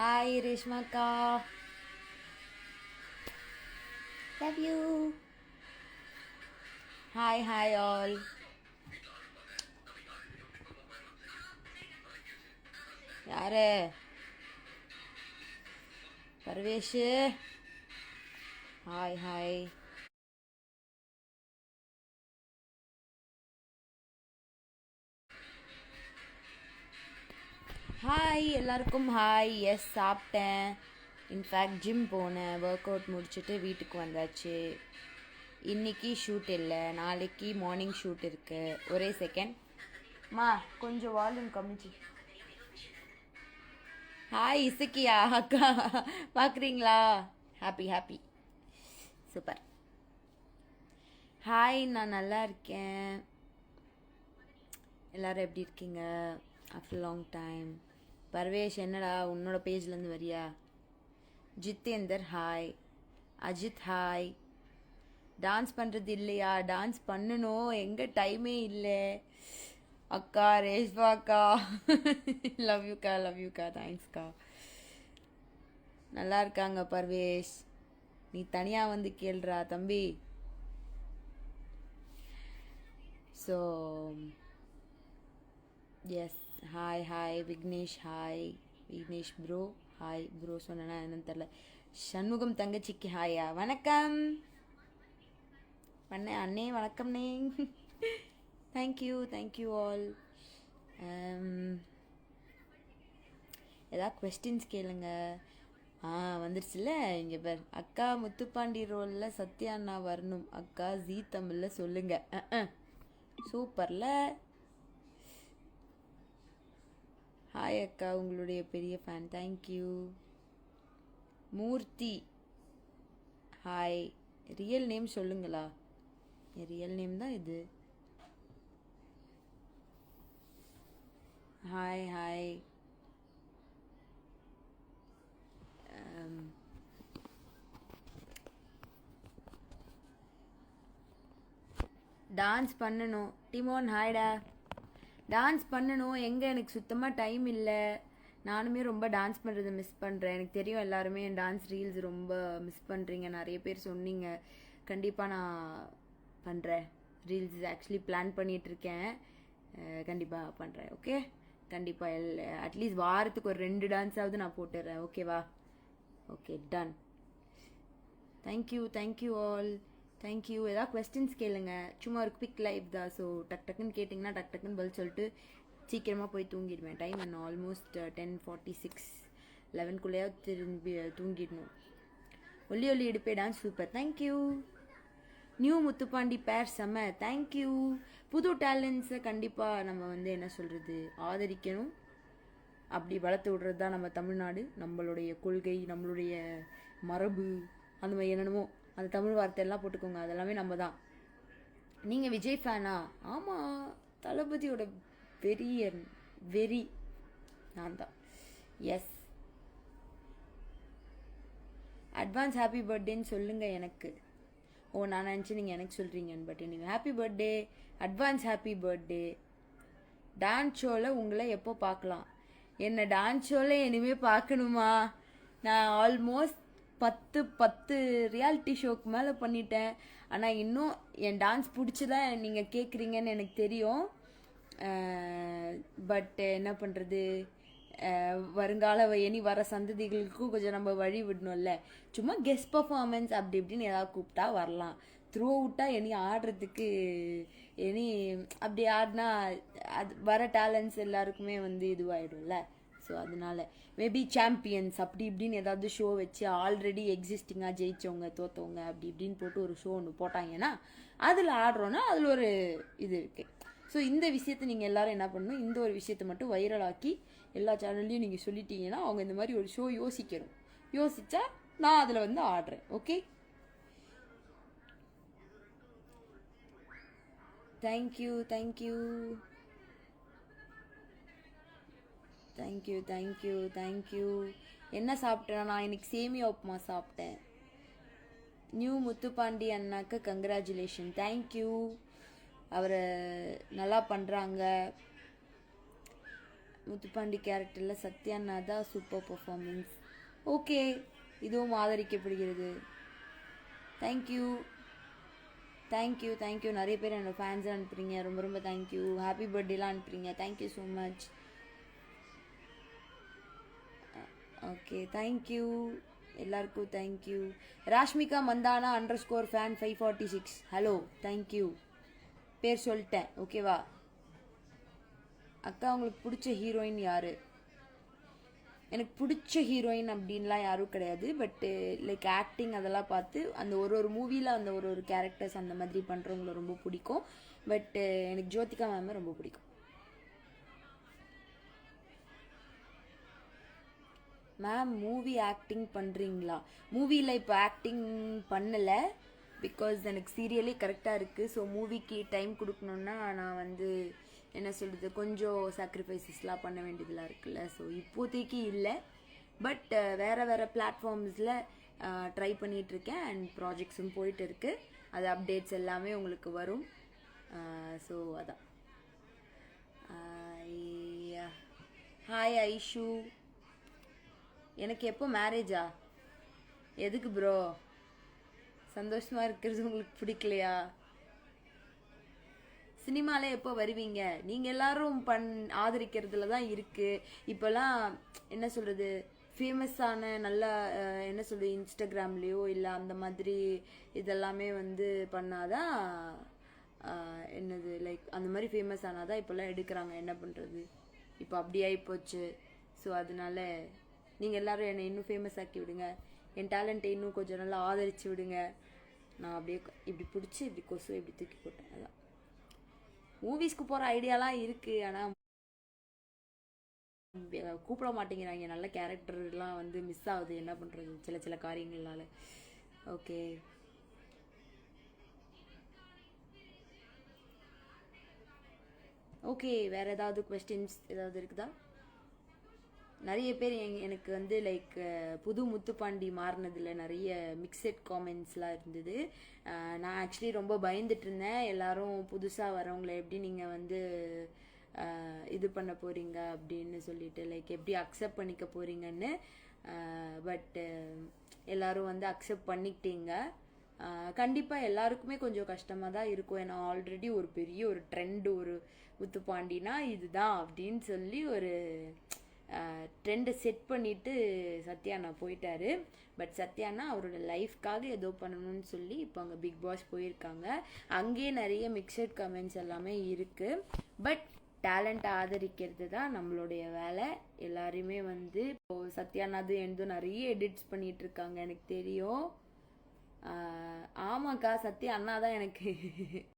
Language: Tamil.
Hi ரேஷ்மாக்கா love you hi hi all யாரு பர்வேஷு ஹாய் ஹாய் ஹாய் எல்லாருக்கும் ஹாய் எஸ் சாப்பிட்டேன். இன்ஃபேக்ட் ஜிம் போனேன். ஒர்க் அவுட் முடிச்சுட்டு வீட்டுக்கு வந்தாச்சு. இன்னைக்கு ஷூட் இல்லை. நாளைக்கு மார்னிங் ஷூட் இருக்கு. ஒரே செகண்ட் மா கொஞ்சம் வால்யூம் கம்மிச்சு ஹாய் இசுக்கியா அக்கா. பார்க்குறீங்களா ஹாப்பி ஹாப்பி சூப்பர் ஹாய் நான் நல்லா இருக்கேன். எல்லோரும் எப்படி இருக்கீங்க? ஆஃப்டர் லாங் டைம் பர்வேஷ் என்னடா உன்னோட பேஜ்லேருந்து வரியா? Jitender hi Ajith hi dance பண்ணுறது இல்லையா? டான்ஸ் பண்ணணும். எங்கே டைமே இல்லை. அக்கா ரேஷ்மா அக்கா. லவ் யூக்கா லவ் யூக்கா தேங்க்ஸ்க்கா நல்லா இருக்காங்க பர்வேஷ். நீ தனியாக வந்து கேள்றா தம்பி. So yes hi hi Vignesh hi Vignesh bro hi bro சொன்னா என்னன்னு தெரில சண்முகம் தங்கச்சிக்கு ஹாயா வணக்கம். அண்ணே அண்ணே வணக்கம்ண்ணே. Thank you thank you all ஏதாவது கொஸ்டின்ஸ் கேளுங்க. ஆ வந்துருச்சுல இங்கே பேர். அக்கா முத்துப்பாண்டி ரோலில் சத்யா அண்ணா வரணும். அக்கா ஜீ தமிழில் சொல்லுங்க. சூப்பரில் ஹாய் அக்கா. உங்களுடைய பெரிய fan thank you Murthy. Hi real name சொல்லுங்களா? ரியல் நேம் தான் இது. ஹாய் ஹாய் டான்ஸ் பண்ணணும். டிமோன் ஹாய்டா டான்ஸ் பண்ணணும். எங்கே எனக்கு சுத்தமாக டைம் இல்லை. நானுமே ரொம்ப டான்ஸ் பண்ணுறதை மிஸ் பண்ணுறேன் எனக்கு தெரியும் எல்லாருமே என் டான்ஸ் ரீல்ஸ் ரொம்ப மிஸ் பண்ணுறீங்க நிறைய பேர் சொன்னீங்க. கண்டிப்பாக நான் பண்ணுறேன் ரீல்ஸ் ஆக்சுவலி பிளான் பண்ணிகிட்ருக்கேன் கண்டிப்பாக பண்ணுறேன் ஓகே கண்டிப்பாக எல் அட்லீஸ்ட் வாரத்துக்கு ஒரு ரெண்டு டான்ஸாவது நான் போட்டுடுறேன் ஓகேவா okay done thank you thank you all thank you ஏதாவது கொஸ்டின்ஸ் கேளுங்க. சும்மா ஒரு குவிக் லைஃப் தான். ஸோ டக் டக்குன்னு கேட்டிங்கன்னா டக் டக்குன்னு பதில் சொல்லிட்டு சீக்கிரமாக போய் தூங்கிடுவேன். டைம் என்ன ஆல்மோஸ்ட் டென் ஃபார்ட்டி சிக்ஸ் லெவன்குள்ளேயாவது திரும்பி தூங்கிடணும். ஒல்லி ஒல்லி எடுப்பே dance super thank you new Muthupandi பேர் செம்ம தேங்க்யூ புது டேலண்ட்ஸை கண்டிப்பாக நம்ம வந்து என்ன சொல்கிறது ஆதரிக்கணும். அப்படி வளர்த்து விடுறது தான் நம்ம தமிழ்நாடு. நம்மளுடைய கொள்கை நம்மளுடைய மரபு அந்த மாதிரி என்னென்னமோ அந்த தமிழ் வார்த்தையெல்லாம் போட்டுக்கோங்க. அதெல்லாமே நம்ம தான் நீங்கள் விஜய் ஃபேனா ஆமாம் தளபதியோட பெரிய வெரி நான் தான் எஸ் அட்வான்ஸ் ஹாப்பி பர்த்டேன்னு சொல்லுங்கள் எனக்கு. ஓ நான் நினச்சி நீங்கள் எனக்கு சொல்கிறீங்கன்னு பட் நீங்கள் happy birthday advance happy birthday dance ஷோவில் உங்களை எப்போ பார்க்கலாம்? என்ன டான்ஸ் ஷோவில் இனிமேல் பார்க்கணுமா? நான் ஆல்மோஸ்ட் பத்து பத்து ரியாலிட்டி ஷோக்கு மேலே பண்ணிட்டேன். ஆனால் இன்னும் என் டான்ஸ் பிடிச்சி தான் நீங்கள் கேட்குறீங்கன்னு எனக்கு தெரியும். பட் என்ன பண்ணுறது வருங்கால இனி வர சந்ததிகளுக்கும் கொஞ்சம் நம்ம வழி விடணும்ல. சும்மா கெஸ்ட் பர்ஃபார்மன்ஸ் அப்படி இப்படின்னு ஏதாவது கூப்பிட்டா வரலாம். த்ரூ அவுட்டாக இனி ஆடுறதுக்கு இனி அப்படி ஆடினா அது வர டேலண்ட்ஸ் எல்லாருக்குமே வந்து இதுவாகிடும்ல ஸோ அதனால மேபி சாம்பியன்ஸ் அப்படி இப்படின்னு ஏதாவது ஷோ வச்சு ஆல்ரெடி எக்ஸிஸ்டிங்காக ஜெயித்தவங்க தோத்தவங்க அப்படி இப்படின்னு போட்டு ஒரு ஷோ ஒன்று போட்டாங்கன்னா அதில் ஆடுறோன்னா அதில் ஒரு இது இருக்குது ஸோ இந்த விஷயத்தை நீங்கள் எல்லாரும் என்ன பண்ணணும்? இந்த ஒரு விஷயத்தை மட்டும் வைரலாக்கி எல்லா சேனல்லையும் நீங்கள் சொல்லிட்டீங்கன்னா அவங்க இந்த மாதிரி ஒரு ஷோ யோசிக்கணும். யோசித்தா நான் அதில் வந்து ஆடுறேன். Okay thank you thank you thank you thank you thank you என்ன சாப்பிட்டேன்னா நான் இன்னைக்கு சேமியா உப்புமா சாப்பிட்டேன். நியூ முத்துப்பாண்டி அண்ணாக்கு கங்க்ராச்சுலேஷன் தேங்க்யூ அவரை நல்லா பண்ணுறாங்க முத்துப்பாண்டி கேரக்டரில் சத்யானா தான் சூப்பர் பர்ஃபார்மன்ஸ் ஓகே இதுவும் ஆதரிக்கப்படுகிறது. தேங்க்யூ தேங்க்யூ தேங்க்யூ நிறைய பேர் என்னோட ஃபேன்ஸ் அனுப்புறீங்க. ரொம்ப ரொம்ப தேங்க்யூ ஹாப்பி பர்த்டேலாம் அனுப்புறீங்க. Thank you so much okay thank you எல்லாருக்கும் thank you Rashmika Mandanna underscore fan five forty six hello thank you பேர் சொல்லிட்டேன் ஓகேவா அக்கா உங்களுக்கு பிடிச்ச ஹீரோயின் யாரு? எனக்கு பிடிச்ச ஹீரோயின் அப்படின்லாம் யாரும் கிடையாது பட்டு லைக் ஆக்டிங் அதெல்லாம் பார்த்து அந்த ஒரு ஒரு மூவியில் அந்த ஒரு ஒரு கேரக்டர்ஸ் அந்த மாதிரி பண்ணுறவங்கள ரொம்ப பிடிக்கும். பட்டு எனக்கு ஜோதிகா மேம் ரொம்ப பிடிக்கும். மேம் மூவி ஆக்டிங் பண்ணுறீங்களா மூவியில் இப்போ ஆக்டிங் பண்ணலை. பிகாஸ் எனக்கு சீரியலே கரெக்டாக இருக்குது ஸோ மூவிக்கு டைம் கொடுக்கணுன்னா நான் வந்து என்ன சொல்கிறது கொஞ்சம் சாக்ரிஃபைசஸ்லாம் பண்ண வேண்டியதெல்லாம் இருக்குல்ல. ஸோ இப்போதைக்கு இல்லை. பட் வேறு வேறு பிளாட்ஃபார்ம்ஸில் ட்ரை பண்ணிகிட்ருக்கேன் அண்ட் ப்ராஜெக்ட்ஸும் போயிட்டு இருக்குது அது அப்டேட்ஸ் எல்லாமே உங்களுக்கு வரும். ஸோ அதான். ஹாய் ஐஷு. எனக்கு எப்போ மேரேஜா எதுக்கு ப்ரோ சந்தோஷமா இருக்கிறது உங்களுக்கு பிடிக்கலையா? சினிமால எப்போ வருவீங்க? நீங்க எல்லாரும் பண் ஆதரிக்கிறதுல தான் இருக்கு. இப்போல்லாம் என்ன சொல்றது ஃபேமஸான நல்ல என்ன சொல்கிறது இன்ஸ்டாகிராம்லேயோ இல்லை அந்த மாதிரி இதெல்லாமே வந்து பண்ணாதான் என்னது லைக் அந்த மாதிரி ஃபேமஸ் ஆனாதான் இப்போல்லாம் எடுக்கிறாங்க. என்ன பண்ணுறது இப்போ அப்படி ஆகிப்போச்சு ஸோ அதனால நீங்கள் எல்லாரும் என்னை இன்னும் ஃபேமஸ் ஆக்கி விடுங்க. என் டேலண்ட்டை இன்னும் கொஞ்சம் நல்லா ஆதரித்து விடுங்க. நான் அப்படியே இப்படி பிடிச்சி இப்படி கொசு இப்படி தூக்கி போட்டேன். அதான். மூவிஸ்க்கு போகிற ஐடியாலாம் இருக்குது ஆனால் கூப்பிட மாட்டேங்கிறாங்க. நல்ல கேரக்டர்லாம் வந்து மிஸ் ஆகுது. என்ன பண்ணுறது சில சில காரியங்களால. ஓகே ஓகே வேறு ஏதாவது கொஸ்டின்ஸ் ஏதாவது இருக்குதா? நிறைய பேர் எனக்கு வந்து லைக் புது முத்துப்பாண்டி மாறினதுல நிறைய மிக்சட் காமெண்ட்ஸ்லாம் இருந்தது. நான் ஆக்சுவலி ரொம்ப பயந்துட்டு இருந்தேன். எல்லாரும் புதுசாக வரவங்களை எப்படி நீங்கள் வந்து இது பண்ண போறீங்க அப்படின்னு சொல்லிட்டு லைக் எப்படி அக்செப்ட் பண்ணிக்க போறீங்கன்னு பட் எல்லாரும் வந்து அக்செப்ட் பண்ணிக்கிட்டீங்க. கண்டிப்பாக எல்லாருக்குமே கொஞ்சம் கஷ்டமாக தான் இருக்கும். ஏன்னா ஆல்ரெடி ஒரு பெரிய ஒரு ட்ரெண்ட் ஒரு முத்துப்பாண்டினா இதுதான் அப்படின்னு சொல்லி ஒரு ட்ரெண்டை செட் பண்ணிட்டு சத்யானா போயிட்டாரு. பட் சத்யானா அவரோட லைஃப்காக ஏதோ பண்ணணும்னு சொல்லி இப்போ அங்கே பிக் பாஸ் போயிருக்காங்க. அங்கேயே நிறைய மிக்சட் கமெண்ட்ஸ் எல்லாமே இருக்குது பட் டேலண்ட் ஆதரிக்கிறது தான் நம்மளுடைய வேலை. எல்லாருமே வந்து இப்போ சத்யானாது எந்தோ நிறைய எடிட்ஸ் பண்ணிட்டு இருக்காங்க எனக்கு தெரியும். ஆமாக்கா சத்யா அண்ணா தான் எனக்கு